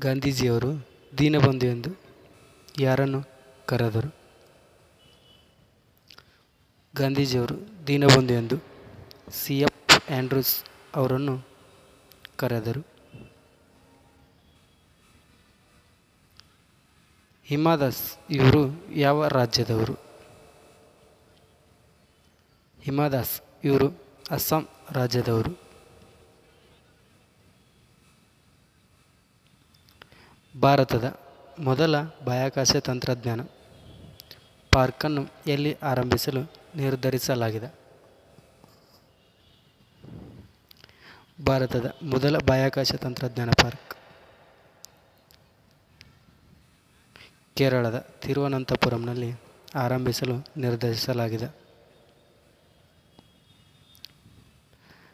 ಗಾಂಧೀಜಿಯವರು ದೀನಬಂಧು ಎಂದು ಯಾರನ್ನು ಕರೆದರು? ಗಾಂಧೀಜಿಯವರು ದೀನಬಂಧು ಎಂದು ಸಿ. ಎಫ್. ಆ್ಯಂಡ್ರೂಸ್ ಅವರನ್ನು ಕರೆದರು. ಹಿಮಾದಾಸ್ ಇವರು ಯಾವ ರಾಜ್ಯದವರು? ಹಿಮಾದಾಸ್ ಇವರು ಅಸ್ಸಾಂ ರಾಜ್ಯದವರು. ಭಾರತದ ಮೊದಲ ಬಾಹ್ಯಾಕಾಶ ತಂತ್ರಜ್ಞಾನ ಪಾರ್ಕನ್ನು ಎಲ್ಲಿ ಆರಂಭಿಸಲು ನಿರ್ಧರಿಸಲಾಗಿದೆ? ಭಾರತದ ಮೊದಲ ಬಾಹ್ಯಾಕಾಶ ತಂತ್ರಜ್ಞಾನ ಪಾರ್ಕ್. ಕೇರಳದ ತಿರುವನಂತಪುರಂನಲ್ಲಿ ಆರಂಭಿಸಲು ನಿರ್ಧರಿಸಲಾಗಿದೆ.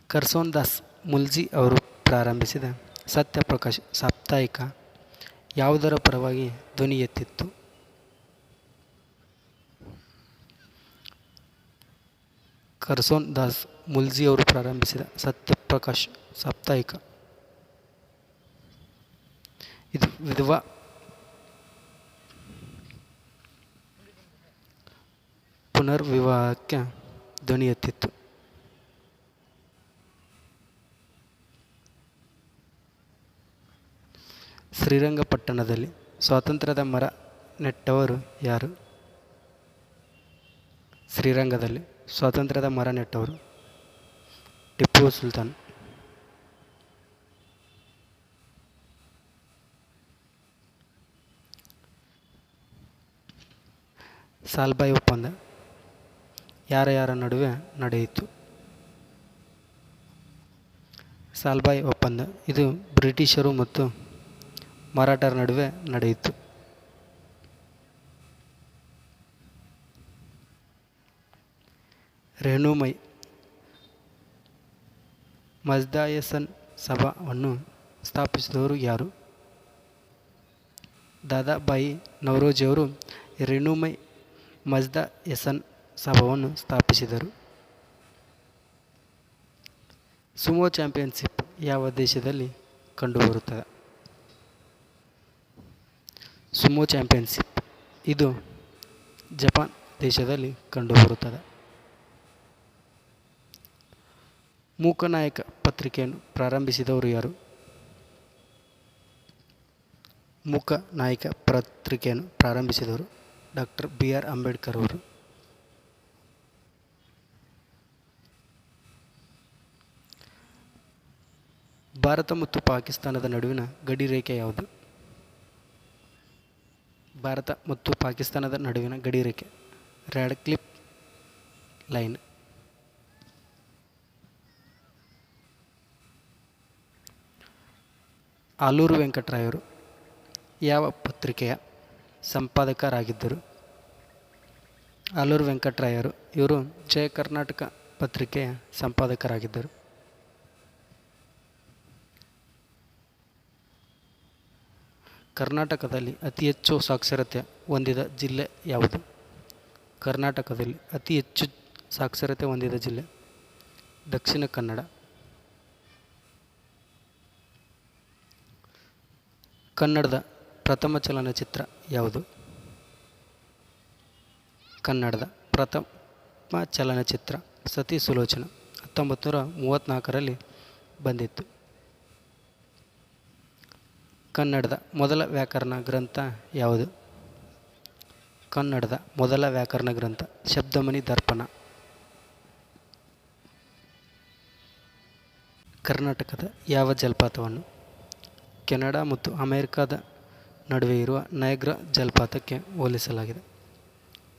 ಕರ್ಸೋನ್ ದಾಸ್ ಮುಲ್ಜಿ ಅವರು ಪ್ರಾರಂಭಿಸಿದ ಸತ್ಯಪ್ರಕಾಶ್ ಸಾಪ್ತಾಹಿಕ ಯಾವುದರ ಪರವಾಗಿ ಧ್ವನಿ ಎತ್ತಿತ್ತು? ಕರ್ಸೋನ್ ದಾಸ್ ಮುಲ್ಜಿ ಅವರು ಪ್ರಾರಂಭಿಸಿದ ಸತ್ಯಪ್ರಕಾಶ್ ಸಾಪ್ತಾಹಿಕ. ಇದು ವಿಧವಾ ಪುನರ್ವಿವಾಹಕ್ಕೆ ಧ್ವನಿ ಎತ್ತಿತ್ತು. ಶ್ರೀರಂಗಪಟ್ಟಣದಲ್ಲಿ ಸ್ವಾತಂತ್ರ್ಯದ ಮರ ನೆಟ್ಟವರು ಯಾರು? ಶ್ರೀರಂಗದಲ್ಲಿ ಸ್ವಾತಂತ್ರ್ಯದ ಮರ ನೆಟ್ಟವರು ಟಿಪ್ಪು ಸುಲ್ತಾನ್. ಸಾಲ್ಬಾಯಿ ಒಪ್ಪಂದ ಯಾರ ಯಾರ ನಡುವೆ ನಡೆಯಿತು? ಸಾಲ್ಬಾಯಿ ಒಪ್ಪಂದ ಇದು ಬ್ರಿಟಿಷರು ಮತ್ತು ಮರಾಠರ ನಡುವೆ ನಡೆಯಿತು. ರೇಣುಮೈ ಮಜ್ದಾಯಸನ್ ಸಭಾವನ್ನು ಸ್ಥಾಪಿಸಿದವರು ಯಾರು? ದಾದಾಬಾಯಿ ನವರೋಜಿಯವರು ರೇಣುಮೈ ಮಜ್ದಾ ಯಸನ್ ಸಭಾವನ್ನು ಸ್ಥಾಪಿಸಿದರು. ಸುಮೋ ಚಾಂಪಿಯನ್ಶಿಪ್ ಯಾವ ದೇಶದಲ್ಲಿ ಕಂಡುಬರುತ್ತದೆ? Sumo championship. ಇದು ಜಪಾನ್ ದೇಶದಲ್ಲಿ ಕಂಡುಬರುತ್ತದೆ. ಮೂಕನಾಯಕ ಪತ್ರಿಕೆಯನ್ನು ಪ್ರಾರಂಭಿಸಿದವರು ಯಾರು? ಮೂಕ ನಾಯಕ ಪತ್ರಿಕೆಯನ್ನು ಪ್ರಾರಂಭಿಸಿದವರು ಡಾಕ್ಟರ್ ಬಿ ಆರ್ ಅಂಬೇಡ್ಕರ್ ಅವರು. ಭಾರತ ಮತ್ತು ಪಾಕಿಸ್ತಾನದ ನಡುವಿನ ಗಡಿ ರೇಖೆ ಯಾವುದು? ಭಾರತ ಮತ್ತು ಪಾಕಿಸ್ತಾನದ ನಡುವಿನ ಗಡಿ ರೇಖೆ. ರ್ಯಾಡ್ ಕ್ಲಿಪ್ ಲೈನ್ ಆಲೂರು ವೆಂಕಟರಾಯರು ಯಾವ ಪತ್ರಿಕೆಯ ಸಂಪಾದಕರಾಗಿದ್ದರು? ಆಲೂರು ವೆಂಕಟರಾಯರು, ಇವರು ಜಯ ಕರ್ನಾಟಕ ಪತ್ರಿಕೆಯ ಸಂಪಾದಕರಾಗಿದ್ದರು. ಕರ್ನಾಟಕದಲ್ಲಿ ಅತಿ ಹೆಚ್ಚು ಸಾಕ್ಷರತೆ ಹೊಂದಿದ ಜಿಲ್ಲೆ ಯಾವುದು? ಕರ್ನಾಟಕದಲ್ಲಿ ಅತಿ ಹೆಚ್ಚು ಸಾಕ್ಷರತೆ ಹೊಂದಿದ ಜಿಲ್ಲೆ? ದಕ್ಷಿಣ ಕನ್ನಡ. ಕನ್ನಡದ ಪ್ರಥಮ ಚಲನಚಿತ್ರ ಯಾವುದು? ಕನ್ನಡದ ಪ್ರಥಮ ಚಲನಚಿತ್ರ ಸತಿ ಸುಲೋಚನ ಹತ್ತೊಂಬತ್ತು ನೂರ ಮೂವತ್ತ್ನಾಲ್ಕರಲ್ಲಿ ಬಂದಿತ್ತು. ಕನ್ನಡದ ಮೊದಲ ವ್ಯಾಕರಣ ಗ್ರಂಥ ಯಾವುದು? ಕನ್ನಡದ ಮೊದಲ ವ್ಯಾಕರಣ ಗ್ರಂಥ ಶಬ್ದಮಣಿ ದರ್ಪಣ. ಕರ್ನಾಟಕದ ಯಾವ ಜಲಪಾತವನ್ನು? ಕೆನಡಾ ಮತ್ತು ಅಮೇರಿಕಾದ ನಡುವೆ ಇರುವ ನಯಗ್ರ ಜಲಪಾತಕ್ಕೆ ಹೋಲಿಸಲಾಗಿದೆ.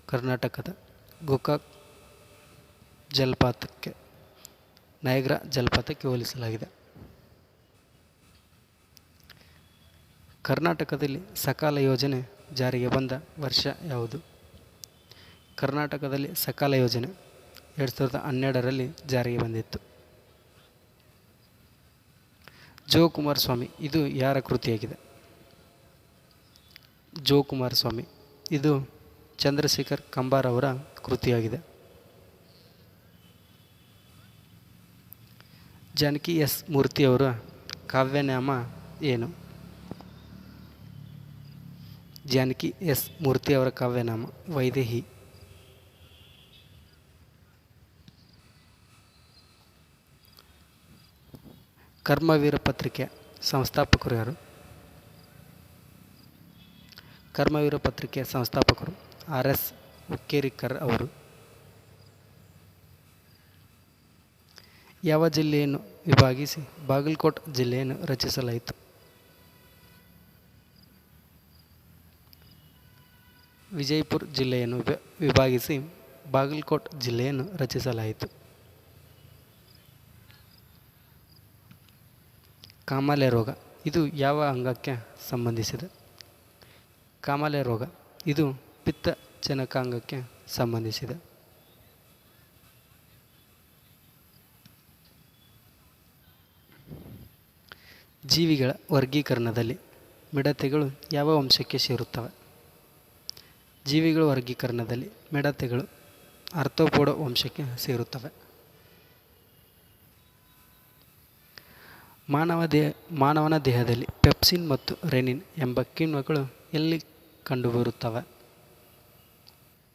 ಕರ್ನಾಟಕದ ಗೋಕಾಕ್ ಜಲಪಾತಕ್ಕೆ ನಯಗ್ರ ಜಲಪಾತಕ್ಕೆ ಹೋಲಿಸಲಾಗಿದೆ. ಕರ್ನಾಟಕದಲ್ಲಿ ಸಕಾಲ ಯೋಜನೆ ಜಾರಿಗೆ ಬಂದ ವರ್ಷ ಯಾವುದು? ಕರ್ನಾಟಕದಲ್ಲಿ ಸಕಾಲ ಯೋಜನೆ ಎರಡು ಸಾವಿರದ ಹನ್ನೆರಡರಲ್ಲಿ ಜಾರಿಗೆ ಬಂದಿತ್ತು. ಜೋ ಕುಮಾರಸ್ವಾಮಿ ಇದು ಯಾರ ಕೃತಿಯಾಗಿದೆ? ಜೋ ಕುಮಾರಸ್ವಾಮಿ ಇದು ಚಂದ್ರಶೇಖರ್ ಕಂಬಾರ್ ಅವರ ಕೃತಿಯಾಗಿದೆ. ಜಾನಕಿ ಎಸ್ ಮೂರ್ತಿಯವರ ಕಾವ್ಯನಾಮ ಏನು? ಜಾನಕಿ ಎಸ್ ಮೂರ್ತಿ ಅವರ ಕಾವ್ಯನಾಮ, ವೈದೇಹಿ. ಕರ್ಮವೀರ ಪತ್ರಿಕೆ ಸಂಸ್ಥಾಪಕರು ಯಾರು? ಕರ್ಮವೀರ ಪತ್ರಿಕೆಯ ಸಂಸ್ಥಾಪಕರು ಆರ್ ಎಸ್ ಹುಕ್ಕೇರಿಕರ್ ಅವರು. ಯಾವ ಜಿಲ್ಲೆಯನ್ನು ವಿಭಾಗಿಸಿ ಬಾಗಲಕೋಟ್ ಜಿಲ್ಲೆಯನ್ನು ರಚಿಸಲಾಯಿತು? ವಿಜಯಪುರ ಜಿಲ್ಲೆಯನ್ನು ವಿಭ- ವಿಭಾಗಿಸಿ ಬಾಗಲಕೋಟ್ ಜಿಲ್ಲೆಯನ್ನು ರಚಿಸಲಾಯಿತು. ಕಾಮಾಲೆ ರೋಗ, ಇದು ಯಾವ ಅಂಗಕ್ಕೆ ಸಂಬಂಧಿಸಿದೆ? ಕಾಮಾಲೆ ರೋಗ, ಇದು ಪಿತ್ತಜನಕಾಂಗಕ್ಕೆ ಸಂಬಂಧಿಸಿದೆ. ಜೀವಿಗಳ ವರ್ಗೀಕರಣದಲ್ಲಿ ಮಿಡತೆಗಳು ಯಾವ ವಂಶಕ್ಕೆ ಸೇರುತ್ತವೆ? ಜೀವಿಗಳ ವರ್ಗೀಕರಣದಲ್ಲಿ ಮಿಡತೆಗಳು ಅರ್ಥೋಪೋಡ ವಂಶಕ್ಕೆ ಸೇರುತ್ತವೆ. ಮಾನವ ದೇಹ ಮಾನವನ ದೇಹದಲ್ಲಿ ಪೆಪ್ಸಿನ್ ಮತ್ತು ರೆನಿನ್ ಎಂಬ ಕಿಣ್ವಗಳು ಎಲ್ಲಿ ಕಂಡುಬರುತ್ತವೆ?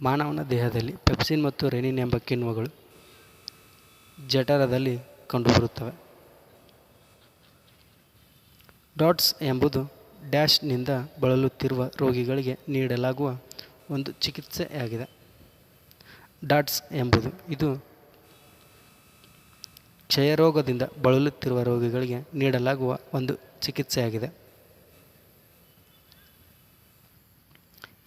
ಮಾನವನ ದೇಹದಲ್ಲಿ ಪೆಪ್ಸಿನ್ ಮತ್ತು ರೆನಿನ್ ಎಂಬ ಕಿಣ್ವಗಳು ಜಠರದಲ್ಲಿ ಕಂಡುಬರುತ್ತವೆ. ಡಾಟ್ಸ್ ಎಂಬುದು ಡ್ಯಾಶ್ನಿಂದ ಬಳಲುತ್ತಿರುವ ರೋಗಿಗಳಿಗೆ ನೀಡಲಾಗುವ ಒಂದು ಚಿಕಿತ್ಸೆಯಾಗಿದೆ ಡಾಟ್ಸ್ ಎಂಬುದು. ಇದು ಕ್ಷಯರೋಗದಿಂದ ಬಳಲುತ್ತಿರುವ ರೋಗಿಗಳಿಗೆ ನೀಡಲಾಗುವ ಒಂದು ಚಿಕಿತ್ಸೆಯಾಗಿದೆ.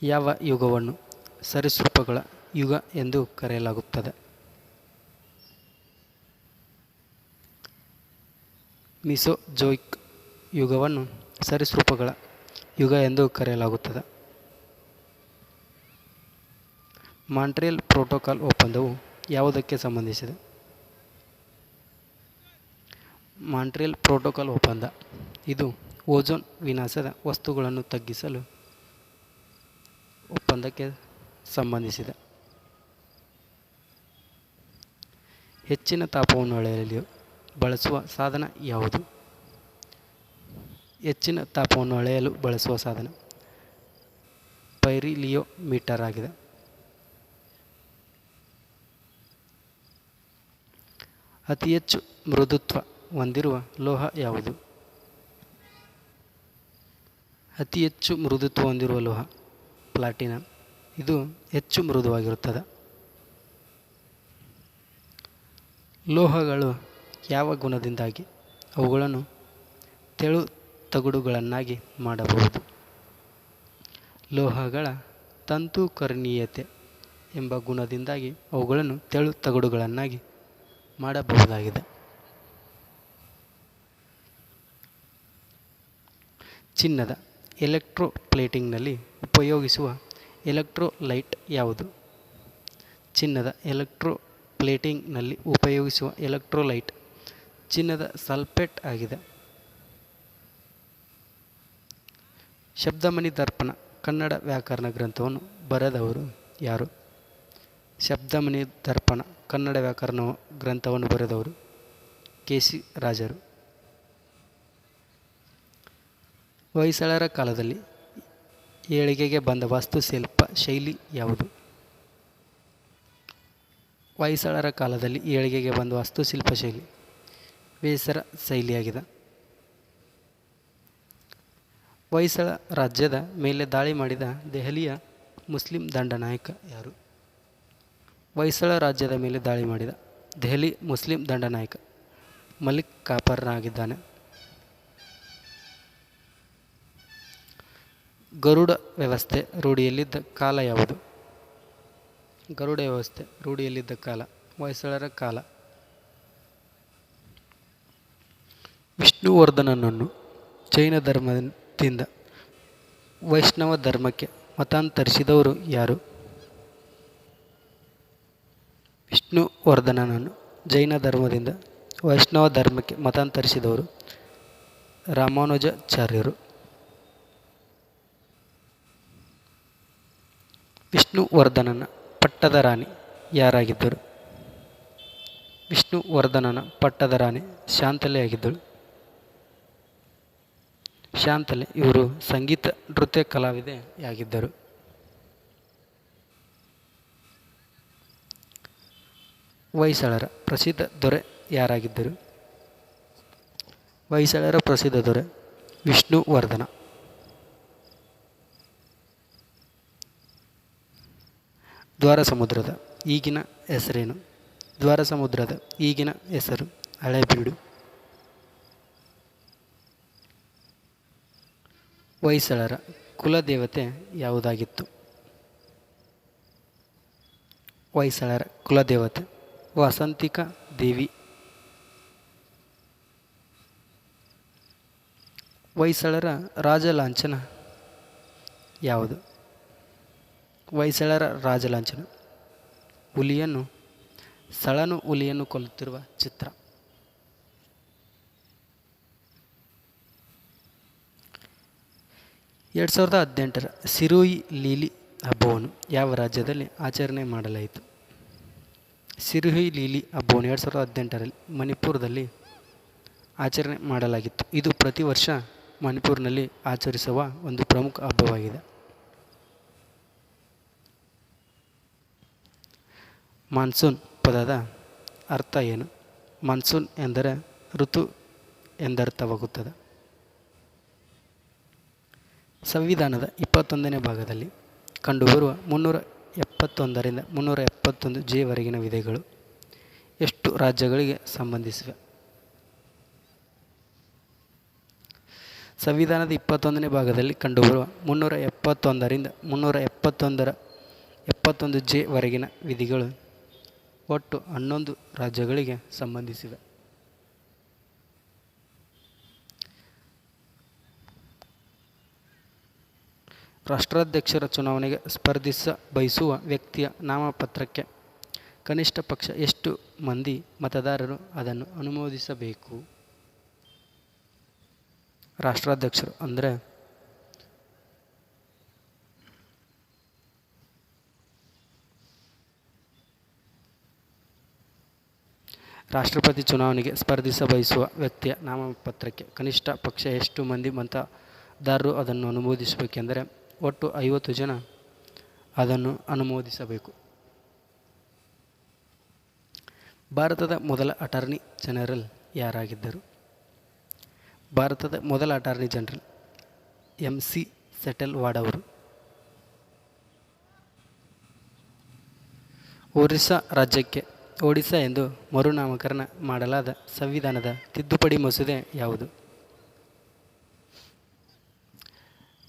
ಯಾವ ಯುಗವನ್ನು ಸರಿಸೃಪಗಳ ಯುಗ ಎಂದು ಕರೆಯಲಾಗುತ್ತದೆ? ಮಿಸೋಜೋಯಿಕ್ ಯುಗವನ್ನು ಸರಿಸೃಪಗಳ ಯುಗ ಎಂದು ಕರೆಯಲಾಗುತ್ತದೆ. ಮಾಂಟ್ರಿಯಲ್ ಪ್ರೋಟೋಕಾಲ್ ಒಪ್ಪಂದವು ಯಾವುದಕ್ಕೆ ಸಂಬಂಧಿಸಿದೆ? ಮಾಂಟ್ರಿಯಲ್ ಪ್ರೋಟೋಕಾಲ್ ಒಪ್ಪಂದ. ಇದು ಓಜೋನ್ ವಿನಾಶದ ವಸ್ತುಗಳನ್ನು ತಗ್ಗಿಸಲು ಒಪ್ಪಂದಕ್ಕೆ ಸಂಬಂಧಿಸಿದೆ. ಹೆಚ್ಚಿನ ತಾಪವನ್ನು ಅಳೆಯಲು ಬಳಸುವ ಸಾಧನ ಯಾವುದು? ಹೆಚ್ಚಿನ ತಾಪವನ್ನು ಅಳೆಯಲು ಬಳಸುವ ಸಾಧನ ಪೈರಿಲಿಯೋಮೀಟರ್ ಆಗಿದೆ. ಅತಿ ಹೆಚ್ಚು ಮೃದುತ್ವ ಹೊಂದಿರುವ ಲೋಹ ಯಾವುದು? ಅತಿ ಹೆಚ್ಚು ಮೃದುತ್ವ ಹೊಂದಿರುವ ಲೋಹ, ಪ್ಲಾಟಿನಂ. ಇದು ಹೆಚ್ಚು ಮೃದುವಾಗಿರುತ್ತದೆ. ಲೋಹಗಳು ಯಾವ ಗುಣದಿಂದಾಗಿ? ಅವುಗಳನ್ನು ತೆಳು ತಗಡುಗಳನ್ನಾಗಿ ಮಾಡಬಹುದು. ಲೋಹಗಳ ತಂತುಕರ್ಣೀಯತೆ ಎಂಬ ಗುಣದಿಂದಾಗಿ ಅವುಗಳನ್ನು ತೆಳು ತಗಡುಗಳನ್ನಾಗಿ ಮಾಡಬಹುದಾಗಿದೆ. ಚಿನ್ನದ ಎಲೆಕ್ಟ್ರೋಪ್ಲೇಟಿಂಗ್ನಲ್ಲಿ ಉಪಯೋಗಿಸುವ ಎಲೆಕ್ಟ್ರೋಲೈಟ್ ಯಾವುದು? ಚಿನ್ನದ ಎಲೆಕ್ಟ್ರೋಪ್ಲೇಟಿಂಗ್ನಲ್ಲಿ ಉಪಯೋಗಿಸುವ ಎಲೆಕ್ಟ್ರೋಲೈಟ್ ಚಿನ್ನದ ಸಲ್ಫೇಟ್ ಆಗಿದೆ. ಶಬ್ದಮಣಿ ದರ್ಪಣ ಕನ್ನಡ ವ್ಯಾಕರಣ ಗ್ರಂಥವನ್ನು ಬರೆದವರು ಯಾರು? ಶಬ್ದಮಣಿ ದರ್ಪಣ ಕನ್ನಡ ವ್ಯಾಕರಣ ಗ್ರಂಥವನ್ನು ಬರೆದವರು ಕೆ ಸಿ ರಾಜರು. ಹೊಯ್ಸಳರ ಕಾಲದಲ್ಲಿ ಏಳಿಗೆಗೆ ಬಂದ ವಾಸ್ತುಶಿಲ್ಪ ಶೈಲಿ ಯಾವುದು? ಹೊಯ್ಸಳರ ಕಾಲದಲ್ಲಿ ಏಳಿಗೆಗೆ ಬಂದ ವಾಸ್ತುಶಿಲ್ಪ ಶೈಲಿ ವೇಸರ ಶೈಲಿಯಾಗಿದೆ. ಹೊಯ್ಸಳ ರಾಜ್ಯದ ಮೇಲೆ ದಾಳಿ ಮಾಡಿದ ದೆಹಲಿಯ ಮುಸ್ಲಿಂ ದಂಡನಾಯಕ ಯಾರು? ಹೊಯ್ಸಳ ರಾಜ್ಯದ ಮೇಲೆ ದಾಳಿ ಮಾಡಿದ ದೆಹಲಿ ಮುಸ್ಲಿಂ ದಂಡನಾಯಕ ಮಲಿಕ್ ಕಾಪರ್ನಾಗಿದ್ದಾನೆ. ಗರುಡ ವ್ಯವಸ್ಥೆ ರೂಢಿಯಲ್ಲಿದ್ದ ಕಾಲ ಯಾವುದು? ಗರುಡ ವ್ಯವಸ್ಥೆ ರೂಢಿಯಲ್ಲಿದ್ದ ಕಾಲ, ಹೊಯ್ಸಳರ ಕಾಲ. ವಿಷ್ಣುವರ್ಧನನನ್ನು ಜೈನ ಧರ್ಮದಿಂದ ವೈಷ್ಣವ ಧರ್ಮಕ್ಕೆ ಮತಾಂತರಿಸಿದವರು ಯಾರು? ವಿಷ್ಣುವರ್ಧನನನ್ನು ಜೈನ ಧರ್ಮದಿಂದ ವೈಷ್ಣವ ಧರ್ಮಕ್ಕೆ ಮತಾಂತರಿಸಿದವರು ರಾಮಾನುಜಾಚಾರ್ಯರು. ವಿಷ್ಣುವರ್ಧನನ ಪಟ್ಟದ ರಾಣಿ ಯಾರಾಗಿದ್ದರು? ವಿಷ್ಣುವರ್ಧನನ ಪಟ್ಟದ ರಾಣಿ ಶಾಂತಲೆಯಾಗಿದ್ದಳು ಶಾಂತಲೆ ಇವರು ಸಂಗೀತ, ನೃತ್ಯ, ಕಲಾವಿದೆಯಾಗಿದ್ದರು. ಹೊಯ್ಸಳರ ಪ್ರಸಿದ್ಧ ದೊರೆ ಯಾರಾಗಿದ್ದರು? ಹೊಯ್ಸಳರ ಪ್ರಸಿದ್ಧ ದೊರೆ ವಿಷ್ಣುವರ್ಧನ ದ್ವಾರ ಸಮುದ್ರದ ಈಗಿನ ಹೆಸರೇನು? ದ್ವಾರ ಸಮುದ್ರದ ಈಗಿನ ಹೆಸರು ಹಳೆಬೀಡು ಹೊಯ್ಸಳರ ಕುಲದೇವತೆ ಯಾವುದಾಗಿತ್ತು? ಹೊಯ್ಸಳರ ಕುಲದೇವತೆ ವಸಂತಿಕ ದೇವಿ. ಹೊಯ್ಸಳರ ರಾಜಲಾಂಛನ ಯಾವುದು? ಹೊಯ್ಸಳರ ರಾಜಲಾಂಛನ. ಹುಲಿಯನ್ನು, ಸಳನು ಹುಲಿಯನ್ನು ಕೊಲ್ಲುತ್ತಿರುವ ಚಿತ್ರ. ಎರಡು ಸಾವಿರದ ಹದಿನೆಂಟರ ಸಿರೋಯಿ ಲೀಲಿ ಹಬ್ಬವನ್ನು ಯಾವ ರಾಜ್ಯದಲ್ಲಿ ಆಚರಣೆ ಮಾಡಲಾಯಿತು? ಸಿರುಹಿ ಲೀಲಿ ಹಬ್ಬವನ್ನು ಎರಡು ಸಾವಿರದ ಹದಿನೆಂಟರಲ್ಲಿ ಮಣಿಪುರದಲ್ಲಿ ಆಚರಣೆ ಮಾಡಲಾಗಿತ್ತು. ಇದು ಪ್ರತಿ ವರ್ಷ ಮಣಿಪುರಿನಲ್ಲಿ ಆಚರಿಸುವ ಒಂದು ಪ್ರಮುಖ ಹಬ್ಬವಾಗಿದೆ. ಮಾನ್ಸೂನ್ ಪದದ ಅರ್ಥ ಏನು? ಮಾನ್ಸೂನ್ ಎಂದರೆ ಋತು ಎಂದರ್ಥವಾಗುತ್ತದೆ. ಸಂವಿಧಾನದ ಇಪ್ಪತ್ತೊಂದನೇ ಭಾಗದಲ್ಲಿ ಕಂಡುಬರುವ ಮುನ್ನೂರ ಎಪ್ಪತ್ತೊಂದರಿಂದ ಮುನ್ನೂರ ಎಪ್ಪತ್ತೊಂದು ಜೆವರೆಗಿನ ವಿಧೆಗಳು ಎಷ್ಟು ರಾಜ್ಯಗಳಿಗೆ ಸಂಬಂಧಿಸಿವೆ? ಸಂವಿಧಾನದ ಇಪ್ಪತ್ತೊಂದನೇ ಭಾಗದಲ್ಲಿ ಕಂಡುಬರುವ ಮುನ್ನೂರ ಎಪ್ಪತ್ತೊಂದರಿಂದ ಮುನ್ನೂರ ಎಪ್ಪತ್ತೊಂದರ ಎಪ್ಪತ್ತೊಂದು ಜೆವರೆಗಿನ ವಿಧಿಗಳು ಒಟ್ಟು ಹನ್ನೊಂದು ರಾಜ್ಯಗಳಿಗೆ ಸಂಬಂಧಿಸಿವೆ. ರಾಷ್ಟ್ರಾಧ್ಯಕ್ಷರ ಚುನಾವಣೆಗೆ ಸ್ಪರ್ಧಿಸ ಬಯಸುವ ವ್ಯಕ್ತಿಯ ನಾಮಪತ್ರಕ್ಕೆ ಕನಿಷ್ಠ ಪಕ್ಷ ಎಷ್ಟು ಮಂದಿ ಮತದಾರರು ಅದನ್ನು ಅನುಮೋದಿಸಬೇಕು? ರಾಷ್ಟ್ರಾಧ್ಯಕ್ಷರು ಅಂದರೆ ರಾಷ್ಟ್ರಪತಿ ಚುನಾವಣೆಗೆ ಸ್ಪರ್ಧಿಸ ಬಯಸುವ ವ್ಯಕ್ತಿಯ ನಾಮಪತ್ರಕ್ಕೆ ಕನಿಷ್ಠ ಪಕ್ಷ ಎಷ್ಟು ಮಂದಿ ಮತದಾರರು ಅದನ್ನು ಅನುಮೋದಿಸಬೇಕೆಂದರೆ ಒಟ್ಟು ಐವತ್ತು ಜನ ಅದನ್ನು ಅನುಮೋದಿಸಬೇಕು. ಭಾರತದ ಮೊದಲ ಅಟಾರ್ನಿ ಜನರಲ್ ಯಾರಾಗಿದ್ದರು? ಭಾರತದ ಮೊದಲ attorney general M C Setalvad ಅವರು. ಒರಿಸ್ಸಾ ರಾಜ್ಯಕ್ಕೆ ಒಡಿಸ್ಸಾ ಎಂದು ಮರುನಾಮಕರಣ ಮಾಡಲಾದ ಸಂವಿಧಾನದ ತಿದ್ದುಪಡಿ ಮಸೂದೆ ಯಾವುದು?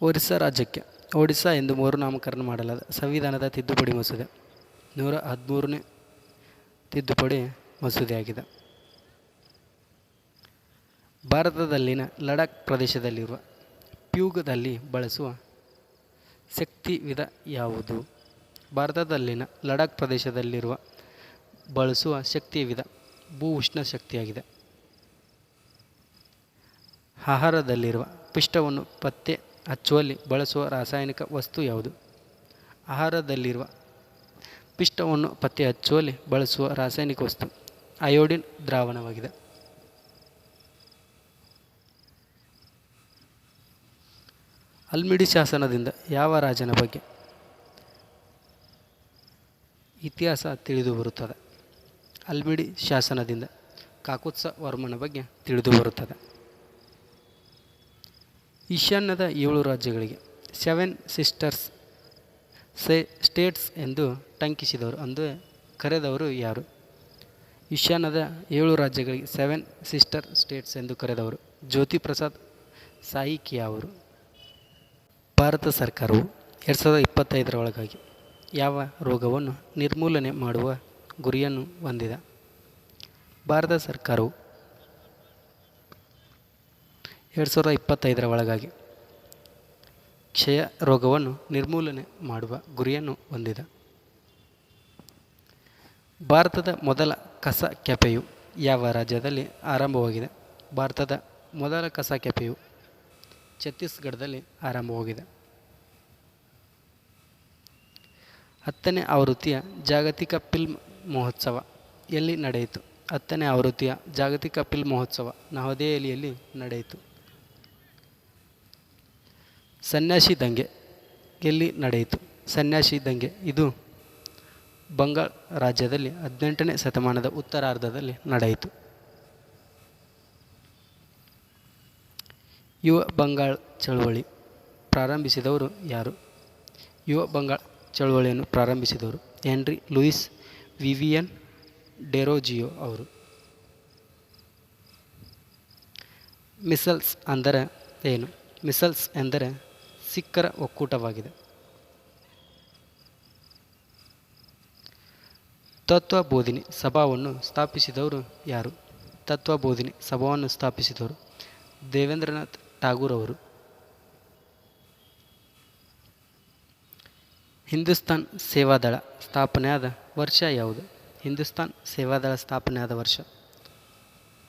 ಒರಿಸ್ಸಾ ರಾಜ್ಯಕ್ಕೆ ಒಡಿಸ್ಸಾ ಎಂದು ಮರುನಾಮಕರಣ ಮಾಡಲಾದ ಸಂವಿಧಾನದ ತಿದ್ದುಪಡಿ ಮಸೂದೆ. ನೂರ ಹದಿಮೂರನೇ ತಿದ್ದುಪಡಿ ಮಸೂದೆಯಾಗಿದೆ. ಭಾರತದಲ್ಲಿನ ಲಡಾಖ್ ಪ್ರದೇಶದಲ್ಲಿರುವ ಪ್ಯೂಗದಲ್ಲಿ ಬಳಸುವ ಶಕ್ತಿ ವಿಧ ಯಾವುದು? ಭಾರತದಲ್ಲಿನ ಲಡಾಖ್ ಪ್ರದೇಶದಲ್ಲಿರುವ ಬಳಸುವ ಶಕ್ತಿಯ ವಿಧ ಭೂ ಉಷ್ಣ ಶಕ್ತಿಯಾಗಿದೆ. ಆಹಾರದಲ್ಲಿರುವ ಪಿಷ್ಟವನ್ನು ಪತ್ತೆ ಹಚ್ಚುವಲ್ಲಿ ಬಳಸುವ ರಾಸಾಯನಿಕ ವಸ್ತು ಯಾವುದು? ಆಹಾರದಲ್ಲಿರುವ ಪಿಷ್ಟವನ್ನು ಪತ್ತೆ ಹಚ್ಚುವಲ್ಲಿ ಬಳಸುವ ರಾಸಾಯನಿಕ ವಸ್ತು. ಅಯೋಡಿನ್ ದ್ರಾವಣವಾಗಿದೆ. ಅಲ್ಮಿಡಿ ಶಾಸನದಿಂದ ಯಾವ ರಾಜನ ಬಗ್ಗೆ? ಇತಿಹಾಸ ತಿಳಿದು ಬರುತ್ತದೆ. ಅಲ್ಮಿಡಿ ಶಾಸನದಿಂದ ಕಾಕುತ್ಸ ವರ್ಮನ ಬಗ್ಗೆ ತಿಳಿದು ಬರುತ್ತದೆ. ಈಶಾನ್ಯದ ಏಳು ರಾಜ್ಯಗಳಿಗೆ ಸೆವೆನ್ ಸಿಸ್ಟರ್ಸ್ ಸೆ ಸ್ಟೇಟ್ಸ್ ಎಂದು ಟಂಕಿಸಿದವರು. ಅಂದರೆ ಕರೆದವರು ಯಾರು? ಈಶಾನ್ಯದ ಏಳು ರಾಜ್ಯಗಳಿಗೆ ಸೆವೆನ್ ಸಿಸ್ಟರ್ ಸ್ಟೇಟ್ಸ್ ಎಂದು ಕರೆದವರು ಜ್ಯೋತಿ ಪ್ರಸಾದ್ ಸಾಯಿಕಿಯಾ ಅವರು. ಭಾರತ ಸರ್ಕಾರವು ಎರಡು ಸಾವಿರದ ಇಪ್ಪತ್ತೈದರ ಒಳಗಾಗಿ ಯಾವ ರೋಗವನ್ನು ನಿರ್ಮೂಲನೆ ಮಾಡುವ ಗುರಿಯನ್ನು ಹೊಂದಿದೆ? ಭಾರತ ಸರ್ಕಾರವು ಎರಡು ಸಾವಿರದ ಇಪ್ಪತ್ತೈದರ ಒಳಗಾಗಿ ಕ್ಷಯ ರೋಗವನ್ನು ನಿರ್ಮೂಲನೆ ಮಾಡುವ ಗುರಿಯನ್ನು ಹೊಂದಿದೆ. ಭಾರತದ ಮೊದಲ ಕಸ ಕೆಪೆಯು ಯಾವ ರಾಜ್ಯದಲ್ಲಿ ಆರಂಭವಾಗಿದೆ? ಭಾರತದ ಮೊದಲ ಕಸ ಕೆಪೆಯು ಛತ್ತೀಸ್ಗಢದಲ್ಲಿ ಆರಂಭವಾಗಿದೆ. ಹತ್ತನೇ ಆವೃತ್ತಿಯ ಜಾಗತಿಕ ಫಿಲ್ಮ್ ಮಹೋತ್ಸವ ಎಲ್ಲಿ ನಡೆಯಿತು? ಹತ್ತನೇ ಆವೃತ್ತಿಯ ಜಾಗತಿಕ ಫಿಲ್ಮ್ ಮಹೋತ್ಸವ ನವದೆಹಲಿಯಲ್ಲಿ ನಡೆಯಿತು. ಸನ್ಯಾಸಿ ದಂಗೆ ಎಲ್ಲಿ ನಡೆಯಿತು? ಸನ್ಯಾಸಿ ದಂಗೆ ಇದು ಬಂಗಾಳ ರಾಜ್ಯದಲ್ಲಿ ಹದಿನೆಂಟನೇ ಶತಮಾನದ ಉತ್ತರಾರ್ಧದಲ್ಲಿ ನಡೆಯಿತು. ಯುವ ಬಂಗಾಳ ಚಳವಳಿ ಪ್ರಾರಂಭಿಸಿದವರು ಯಾರು? ಯುವ ಬಂಗಾಳ ಚಳವಳಿಯನ್ನು ಪ್ರಾರಂಭಿಸಿದವರು ಹೆನ್ರಿ ಲೂಯಿಸ್ ವಿವಿಯನ್ ಡೆರೋಜಿಯೋ ಅವರು. ಮಿಸಲ್ಸ್ ಅಂದರೆ ಏನು? ಮಿಸಲ್ಸ್ ಎಂದರೆ ಸಿಖ್ಖರ ಒಕ್ಕೂಟವಾಗಿದೆ. ತತ್ವಬೋಧಿನಿ ಸಭಾವನ್ನು ಸ್ಥಾಪಿಸಿದವರು ಯಾರು? ತತ್ವಬೋಧಿನಿ ಸಭಾವನ್ನು ಸ್ಥಾಪಿಸಿದವರು ದೇವೇಂದ್ರನಾಥ್ ಠಾಗೂರ್ ಅವರು. ಹಿಂದೂಸ್ತಾನ್ ಸೇವಾದಳ ಸ್ಥಾಪನೆಯಾದ ವರ್ಷ ಯಾವುದು? ಹಿಂದೂಸ್ತಾನ್ ಸೇವಾದಳ ಸ್ಥಾಪನೆಯಾದ ವರ್ಷ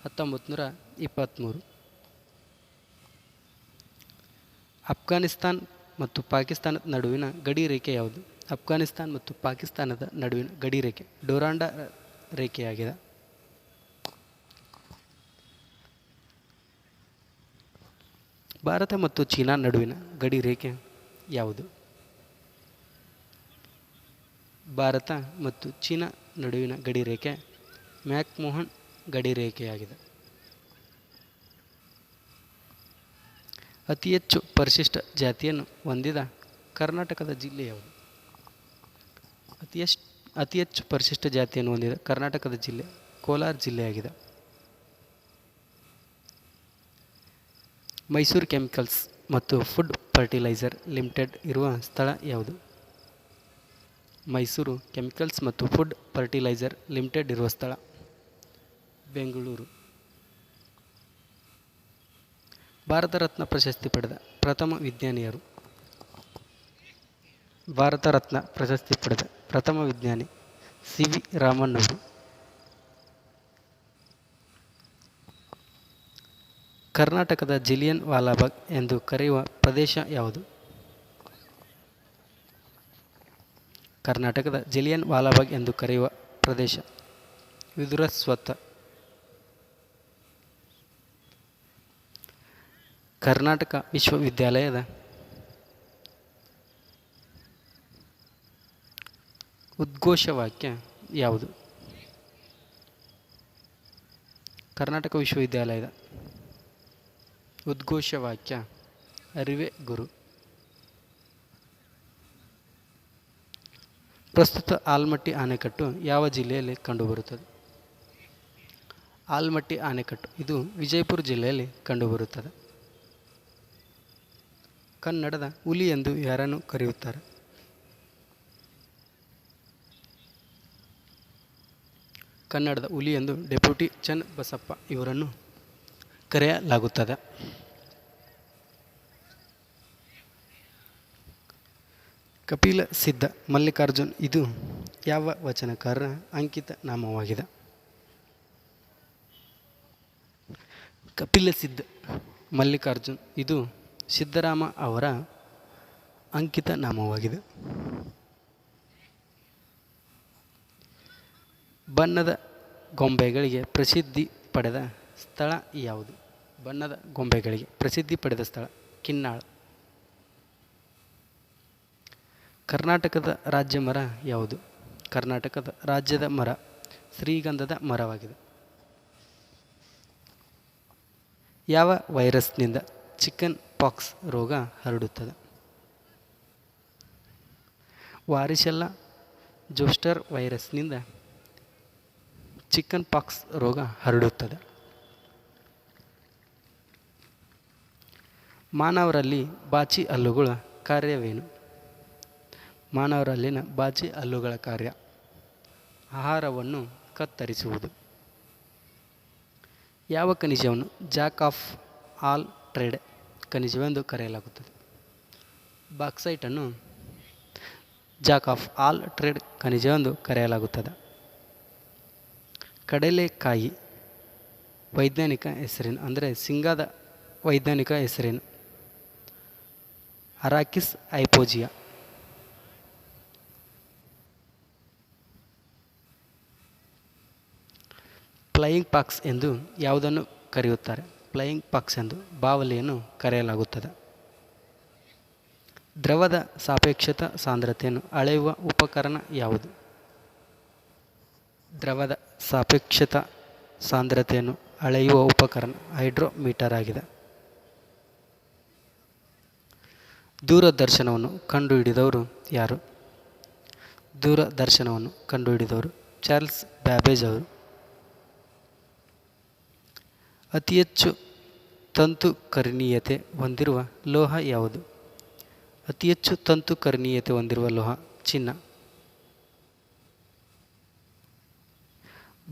ಹತ್ತೊಂಬತ್ತು ನೂರ ಇಪ್ಪತ್ತ್ಮೂರು. ಅಫ್ಘಾನಿಸ್ತಾನ್ ಮತ್ತು ಪಾಕಿಸ್ತಾನದ ನಡುವಿನ ಗಡಿ ರೇಖೆ ಯಾವುದು? ಅಫ್ಘಾನಿಸ್ತಾನ್ ಮತ್ತು ಪಾಕಿಸ್ತಾನದ ನಡುವಿನ ಗಡಿ ರೇಖೆ. ಡೊರಾಂಡ ರೇಖೆಯಾಗಿದೆ. ಭಾರತ ಮತ್ತು ಚೀನಾ ನಡುವಿನ ಗಡಿ ರೇಖೆ ಯಾವುದು? ಭಾರತ ಮತ್ತು ಚೀನಾ ನಡುವಿನ ಗಡಿ ರೇಖೆ ಮ್ಯಾಕ್ಮೋಹನ್ ಗಡಿ ರೇಖೆಯಾಗಿದೆ. ಅತಿ ಹೆಚ್ಚು ಪರಿಶಿಷ್ಟ ಜಾತಿಯನ್ನು ಹೊಂದಿದ ಕರ್ನಾಟಕದ ಜಿಲ್ಲೆ ಯಾವುದು? ಅತಿ ಎಷ್ಟು, ಅತಿ ಹೆಚ್ಚು ಪರಿಶಿಷ್ಟ ಜಾತಿಯನ್ನು ಹೊಂದಿದ ಕರ್ನಾಟಕದ ಜಿಲ್ಲೆ ಕೋಲಾರ ಜಿಲ್ಲೆಯಾಗಿದೆ. ಮೈಸೂರು ಕೆಮಿಕಲ್ಸ್ ಮತ್ತು ಫುಡ್ ಫರ್ಟಿಲೈಸರ್ ಲಿಮಿಟೆಡ್ ಇರುವ ಸ್ಥಳ ಯಾವುದು? ಮೈಸೂರು ಕೆಮಿಕಲ್ಸ್ ಮತ್ತು ಫುಡ್ ಫರ್ಟಿಲೈಸರ್ ಲಿಮಿಟೆಡ್ ಇರುವ ಸ್ಥಳ ಬೆಂಗಳೂರು. ಭಾರತ ರತ್ನ ಪ್ರಶಸ್ತಿ ಪಡೆದ ಪ್ರಥಮ ವಿಜ್ಞಾನಿಯರು. ಭಾರತ ರತ್ನ ಪ್ರಶಸ್ತಿ ಪಡೆದ ಪ್ರಥಮ ವಿಜ್ಞಾನಿ ಸಿ ವಿ ರಾಮನ್ ಅವರು ಕರ್ನಾಟಕದ ಜಿಲಿಯನ್ ವಾಲಾಬಾಗ್ ಎಂದು ಕರೆಯುವ ಪ್ರದೇಶ ಯಾವುದು? ಕರ್ನಾಟಕದ ಜಿಲಿಯನ್ ವಾಲಾಬಾಗ್ ಎಂದು ಕರೆಯುವ ಪ್ರದೇಶ. ವಿದುರಸ್ವತ. ಕರ್ನಾಟಕ ವಿಶ್ವವಿದ್ಯಾಲಯದ ಉದ್ಘೋಷವಾಕ್ಯ ಯಾವುದು? ಕರ್ನಾಟಕ ವಿಶ್ವವಿದ್ಯಾಲಯದ ಉದ್ಘೋಷವಾಕ್ಯ ಅರಿವೆ ಗುರು. ಪ್ರಸ್ತುತ ಆಲ್ಮಟ್ಟಿ ಆಣೆಕಟ್ಟು ಯಾವ ಜಿಲ್ಲೆಯಲ್ಲಿ ಕಂಡುಬರುತ್ತದೆ? ಆಲ್ಮಟ್ಟಿ ಆಣೆಕಟ್ಟು ಇದು ವಿಜಯಪುರ ಜಿಲ್ಲೆಯಲ್ಲಿ ಕಂಡುಬರುತ್ತದೆ. ಕನ್ನಡದ ಹುಲಿ ಎಂದು ಯಾರನ್ನು ಕರೆಯುತ್ತಾರೆ? ಕನ್ನಡದ ಹುಲಿ ಎಂದು ಡೆಪ್ಯೂಟಿ ಚನ್ ಬಸಪ್ಪ ಇವರನ್ನು ಕರೆಯಲಾಗುತ್ತದೆ. ಕಪಿಲ ಸಿದ್ಧ ಮಲ್ಲಿಕಾರ್ಜುನ್, ಇದು ಯಾವ ವಚನಕಾರರ ಅಂಕಿತ ನಾಮವಾಗಿದೆ? ಕಪಿಲ ಸಿದ್ಧ ಮಲ್ಲಿಕಾರ್ಜುನ್, ಇದು ಸಿದ್ದರಾಮ ಅವರ ಅಂಕಿತ ನಾಮವಾಗಿದೆ. ಬಣ್ಣದ ಗೊಂಬೆಗಳಿಗೆ ಪ್ರಸಿದ್ಧಿ ಪಡೆದ ಸ್ಥಳ ಯಾವುದು? ಬಣ್ಣದ ಗೊಂಬೆಗಳಿಗೆ ಪ್ರಸಿದ್ಧಿ ಪಡೆದ ಸ್ಥಳ ಕಿನ್ನಾಳ. ಕರ್ನಾಟಕದ ರಾಜ್ಯ ಮರ ಯಾವುದು? ಕರ್ನಾಟಕದ ರಾಜ್ಯದ ಮರ ಶ್ರೀಗಂಧದ ಮರವಾಗಿದೆ. ಯಾವ ವೈರಸ್ನಿಂದ ಚಿಕನ್ ಪಾಕ್ಸ್ ರೋಗ ಹರಡುತ್ತದೆ. ವಾರಿಸೆಲ್ಲ ಜೋಸ್ಟರ್ ವೈರಸ್ನಿಂದ ಚಿಕನ್ ಪಾಕ್ಸ್ ರೋಗ ಹರಡುತ್ತದೆ. ಮಾನವರಲ್ಲಿ ಬಾಚಿ ಹಲ್ಲುಗಳ ಕಾರ್ಯವೇನು? ಮಾನವರಲ್ಲಿನ ಬಾಚಿ ಹಲ್ಲುಗಳ ಕಾರ್ಯ ಆಹಾರವನ್ನು ಕತ್ತರಿಸುವುದು. ಯಾವ ಖನಿಜವನ್ನು ಜಾಕ್ ಆಫ್ ಆಲ್ ಟ್ರೇಡ್ ಖನಿಜವೆಂದು ಕರೆಯಲಾಗುತ್ತದೆ. ಬಾಕ್ಸೈಟನ್ನು ಜಾಕ್ ಆಫ್ ಆಲ್ ಟ್ರೇಡ್ ಖನಿಜವೆಂದು ಕರೆಯಲಾಗುತ್ತದೆ. ಕಡಲೆಕಾಯಿ ವೈಜ್ಞಾನಿಕ ಹೆಸರೇನು? ಅಂದರೆ ಸಿಂಗಾದ ವೈಜ್ಞಾನಿಕ ಹೆಸರೇನು? ಅರಾಕಿಸ್ ಐಪೋಜಿಯಾ. ಫ್ಲೈಯಿಂಗ್ ಪಾಕ್ಸ್ ಎಂದು ಯಾವುದನ್ನು ಕರೆಯುತ್ತಾರೆ? ಫ್ಲೈಯಿಂಗ್ ಪಕ್ಸ್ ಎಂದು ಬಾವಲಿಯನ್ನು ಕರೆಯಲಾಗುತ್ತದೆ. ದ್ರವದ ಸಾಪೇಕ್ಷತ ಸಾಂದ್ರತೆಯನ್ನು ಅಳೆಯುವ ಉಪಕರಣ ಯಾವುದು? ದ್ರವದ ಸಾಪೇಕ್ಷತಾ ಸಾಂದ್ರತೆಯನ್ನು ಅಳೆಯುವ ಉಪಕರಣ ಹೈಡ್ರೋಮೀಟರ್ ಆಗಿದೆ. ದೂರದರ್ಶನವನ್ನು ಕಂಡುಹಿಡಿದವರು ಯಾರು? ದೂರದರ್ಶನವನ್ನು ಕಂಡುಹಿಡಿದವರು ಚಾರ್ಲ್ಸ್ ಬ್ಯಾಬೇಜ್ ಅವರು. ಅತಿ ಹೆಚ್ಚು ತಂತು ಕರ್ಣೀಯತೆ ಹೊಂದಿರುವ ಲೋಹ ಯಾವುದು? ಅತಿ ಹೆಚ್ಚು ತಂತು ಕರ್ಣೀಯತೆ ಹೊಂದಿರುವ ಲೋಹ, ಚಿನ್ನ.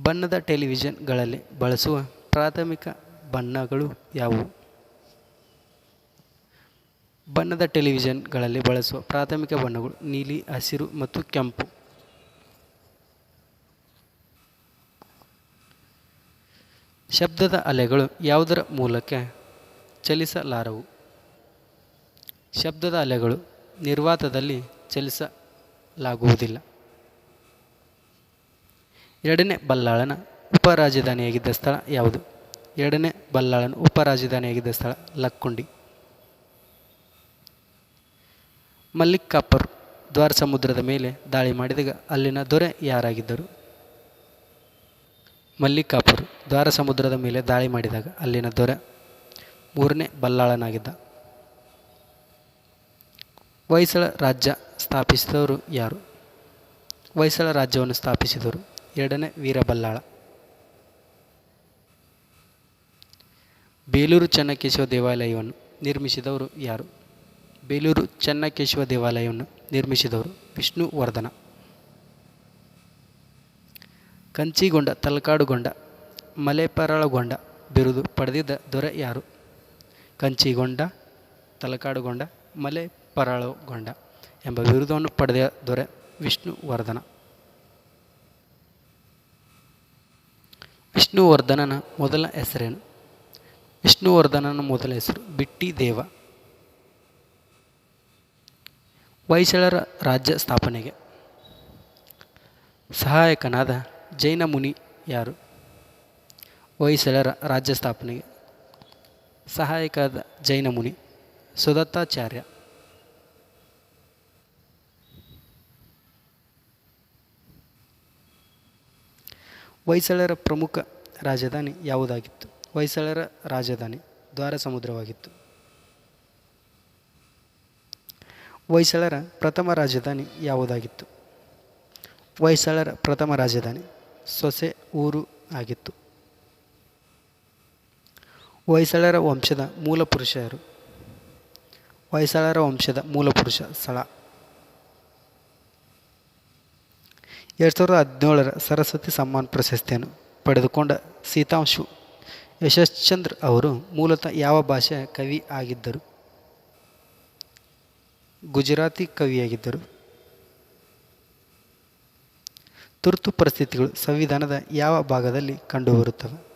ಬಣ್ಣದ ಟೆಲಿವಿಷನ್ಗಳಲ್ಲಿ ಬಳಸುವ ಪ್ರಾಥಮಿಕ ಬಣ್ಣಗಳು ಯಾವುವು? ಬಣ್ಣದ ಟೆಲಿವಿಷನ್ಗಳಲ್ಲಿ ಬಳಸುವ ಪ್ರಾಥಮಿಕ ಬಣ್ಣಗಳು ನೀಲಿ, ಹಸಿರು ಮತ್ತು ಕೆಂಪು. ಶಬ್ದದ ಅಲೆಗಳು ಯಾವುದರ ಮೂಲಕ ಚಲಿಸಲಾರವು? ಶಬ್ದದ ಅಲೆಗಳು ನಿರ್ವಾತದಲ್ಲಿ ಚಲಿಸಲಾಗುವುದಿಲ್ಲ. ಎರಡನೇ ಬಲ್ಲಾಳನ ಉಪರಾಜಧಾನಿಯಾಗಿದ್ದ ಸ್ಥಳ ಯಾವುದು? ಎರಡನೇ ಬಲ್ಲಾಳನ ಉಪರಾಜಧಾನಿಯಾಗಿದ್ದ ಸ್ಥಳ ಲಕ್ಕುಂಡಿ. ಮಲ್ಲಿಕ್ ಕಾಪರ್ ದ್ವಾರ ಸಮುದ್ರದ ಮೇಲೆ ದಾಳಿ ಮಾಡಿದಾಗ ಅಲ್ಲಿನ ದೊರೆ ಯಾರಾಗಿದ್ದರು? ಮಲ್ಲಿಕ್ ಕಾಪರ್ ದ್ವಾರ ಸಮುದ್ರದ ಮೇಲೆ ದಾಳಿ ಮಾಡಿದಾಗ ಅಲ್ಲಿನ ದೊರೆ ಮೂರನೇ ಬಲ್ಲಾಳನಾಗಿದ್ದ. ಹೊಯ್ಸಳ ರಾಜ್ಯ ಸ್ಥಾಪಿಸಿದವರು ಯಾರು? ಹೊಯ್ಸಳ ರಾಜ್ಯವನ್ನು ಸ್ಥಾಪಿಸಿದವರು ಎರಡನೇ ವೀರಬಲ್ಲಾಳ. ಬೇಲೂರು ಚೆನ್ನಕೇಶವ ದೇವಾಲಯವನ್ನು ನಿರ್ಮಿಸಿದವರು ಯಾರು? ಬೇಲೂರು ಚೆನ್ನಕೇಶವ ದೇವಾಲಯವನ್ನು ನಿರ್ಮಿಸಿದವರು ವಿಷ್ಣುವರ್ಧನ. ಕಂಚಿಗೊಂಡ, ತಲಕಾಡುಗೊಂಡ, ಮಲೆಪರಳಗೊಂಡ, ಬಿರುದು ಪಡೆದಿದ್ದ ದೊರೆ ಯಾರು? ಕಂಚಿಗೊಂಡ, ತಲಕಾಡುಗೊಂಡ ಮಲೆ ಪರಳಗೊಂಡ ಎಂಬ ಬಿರುದವನ್ನು ಪಡೆದ ದೊರೆ ವಿಷ್ಣುವರ್ಧನ. ವಿಷ್ಣುವರ್ಧನನ ಮೊದಲ ಹೆಸರೇನು? ವಿಷ್ಣುವರ್ಧನನ ಮೊದಲ ಹೆಸರು ಬಿಟ್ಟಿ ದೇವ ಹೊಯ್ಸಳರ ರಾಜ್ಯ ಸ್ಥಾಪನೆಗೆ ಸಹಾಯಕನಾದ ಜೈನ ಮುನಿ ಯಾರು? ಹೊಯ್ಸಳರ ರಾಜ್ಯ ಸ್ಥಾಪನೆಗೆ. ಸಹಾಯಕವಾದ ಜೈನ ಮುನಿ ಸುದತ್ತಾಚಾರ್ಯ. ಹೊಯ್ಸಳರ ಪ್ರಮುಖ ರಾಜಧಾನಿ ಯಾವುದಾಗಿತ್ತು? ಹೊಯ್ಸಳರ ರಾಜಧಾನಿ ದ್ವಾರ ಸಮುದ್ರವಾಗಿತ್ತು ಹೊಯ್ಸಳರ ಪ್ರಥಮ ರಾಜಧಾನಿ ಯಾವುದಾಗಿತ್ತು? ಹೊಯ್ಸಳರ ಪ್ರಥಮ ರಾಜಧಾನಿ ಸೊಸೆ ಊರು ಆಗಿತ್ತು. ಹೊಯ್ಸಳರ ವಂಶದ ಮೂಲ ಪುರುಷ ಯಾರು? ಹೊಯ್ಸಳರ ವಂಶದ ಮೂಲ ಪುರುಷ ಸಳ. ಎರಡು ಸಾವಿರದ ಹದಿನೇಳರ ಸರಸ್ವತಿ ಸಮ್ಮಾನ್ ಪ್ರಶಸ್ತಿಯನ್ನು ಪಡೆದುಕೊಂಡ ಸೀತಾಂಶು ಯಶಶ್ಚಂದ್ರ ಅವರು ಮೂಲತಃ ಯಾವ ಭಾಷೆಯ ಕವಿ ಆಗಿದ್ದರು? ಗುಜರಾತಿ ಕವಿಯಾಗಿದ್ದರು. ತುರ್ತು ಪರಿಸ್ಥಿತಿಗಳು ಸಂವಿಧಾನದ ಯಾವ ಭಾಗದಲ್ಲಿ ಕಂಡುಬರುತ್ತವೆ?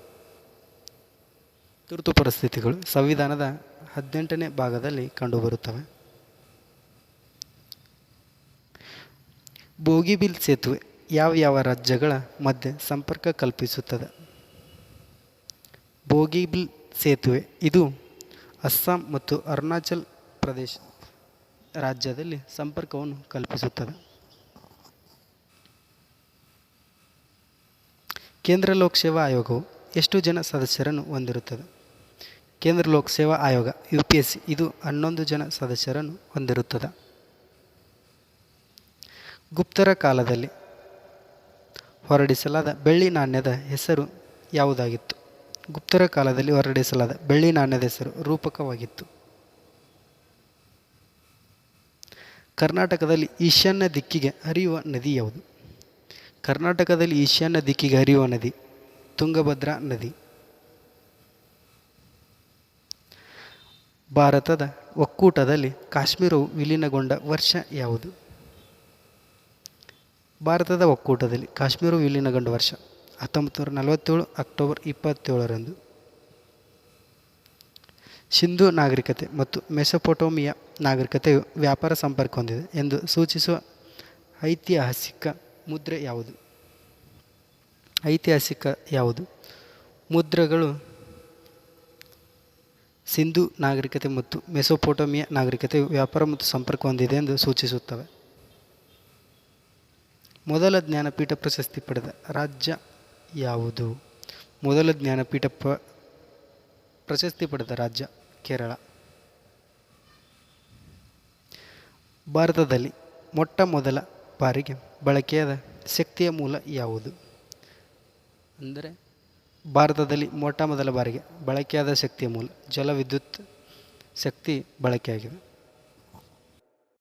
ತುರ್ತು ಪರಿಸ್ಥಿತಿಗಳು ಸಂವಿಧಾನದ ಹದಿನೆಂಟನೇ ಭಾಗದಲ್ಲಿ ಕಂಡುಬರುತ್ತವೆ. ಬೋಗಿಬಿಲ್ ಸೇತುವೆ ಯಾವ ಯಾವ ರಾಜ್ಯಗಳ ಮಧ್ಯೆ ಸಂಪರ್ಕ ಕಲ್ಪಿಸುತ್ತದೆ? ಬೋಗಿಬಿಲ್ ಸೇತುವೆ ಇದು ಅಸ್ಸಾಂ ಮತ್ತು ಅರುಣಾಚಲ್ ಪ್ರದೇಶ ರಾಜ್ಯದಲ್ಲಿ ಸಂಪರ್ಕವನ್ನು ಕಲ್ಪಿಸುತ್ತದೆ. ಕೇಂದ್ರ ಲೋಕ ಸೇವಾ ಆಯೋಗವು ಎಷ್ಟು ಜನ ಸದಸ್ಯರನ್ನು ಹೊಂದಿರುತ್ತದೆ. ಕೇಂದ್ರ ಲೋಕ ಸೇವಾ ಆಯೋಗ ಯು ಪಿ ಎಸ್ ಸಿ ಇದು ಹನ್ನೊಂದು ಜನ ಸದಸ್ಯರನ್ನು ಹೊಂದಿರುತ್ತದೆ. ಗುಪ್ತರ ಕಾಲದಲ್ಲಿ ಹೊರಡಿಸಲಾದ ಬೆಳ್ಳಿ ನಾಣ್ಯದ ಹೆಸರು ಯಾವುದಾಗಿತ್ತು? ಗುಪ್ತರ ಕಾಲದಲ್ಲಿ ಹೊರಡಿಸಲಾದ ಬೆಳ್ಳಿ ನಾಣ್ಯದ ಹೆಸರು ರೂಪಕವಾಗಿತ್ತು. ಕರ್ನಾಟಕದಲ್ಲಿ ಈಶಾನ್ಯ ದಿಕ್ಕಿಗೆ ಹರಿಯುವ ನದಿ ಯಾವುದು? ಕರ್ನಾಟಕದಲ್ಲಿ ಈಶಾನ್ಯ ದಿಕ್ಕಿಗೆ ಹರಿಯುವ ನದಿ ತುಂಗಭದ್ರಾ ನದಿ. ಭಾರತದ ಒಕ್ಕೂಟದಲ್ಲಿ ಕಾಶ್ಮೀರವು ವಿಲೀನಗೊಂಡ ವರ್ಷ ಯಾವುದು? ಭಾರತದ ಒಕ್ಕೂಟದಲ್ಲಿ ಕಾಶ್ಮೀರವು ವಿಲೀನಗೊಂಡ ವರ್ಷ ಹತ್ತೊಂಬತ್ತು ನೂರ ನಲವತ್ತೇಳು, ಅಕ್ಟೋಬರ್ ಇಪ್ಪತ್ತೇಳರಂದು. ಸಿಂಧು ನಾಗರಿಕತೆ ಮತ್ತು ಮೆಸೊಪೊಟೋಮಿಯಾ ನಾಗರಿಕತೆಯು ವ್ಯಾಪಾರ ಸಂಪರ್ಕ ಹೊಂದಿದೆ ಎಂದು ಸೂಚಿಸುವ ಐತಿಹಾಸಿಕ ಮುದ್ರೆ ಯಾವುದು? ಐತಿಹಾಸಿಕ ಯಾವುದು? ಮುದ್ರೆಗಳು ಸಿಂಧು ನಾಗರಿಕತೆ ಮತ್ತು ಮೆಸೊಪೋಟಮಿಯಾ ನಾಗರಿಕತೆ ವ್ಯಾಪಾರ ಮತ್ತು ಸಂಪರ್ಕ ಹೊಂದಿದೆ ಎಂದು ಸೂಚಿಸುತ್ತವೆ. ಮೊದಲ ಜ್ಞಾನಪೀಠ ಪ್ರಶಸ್ತಿ ಪಡೆದ ರಾಜ್ಯ ಯಾವುದು? ಮೊದಲ ಜ್ಞಾನಪೀಠ ಪ್ರಶಸ್ತಿ ಪಡೆದ ರಾಜ್ಯ ಕೇರಳ. ಭಾರತದಲ್ಲಿ ಮೊಟ್ಟ ಮೊದಲ ಬಾರಿಗೆ ಬಳಕೆಯಾದ ಶಕ್ತಿಯ ಮೂಲ ಯಾವುದು? ಅಂದರೆ ಭಾರತದಲ್ಲಿ ಮೊಟ್ಟ ಮೊದಲ ಬಾರಿಗೆ ಬಳಕೆಯಾದ ಶಕ್ತಿಯ ಮೂಲ ಜಲವಿದ್ಯುತ್ ಶಕ್ತಿ ಬಳಕೆಯಾಗಿದೆ.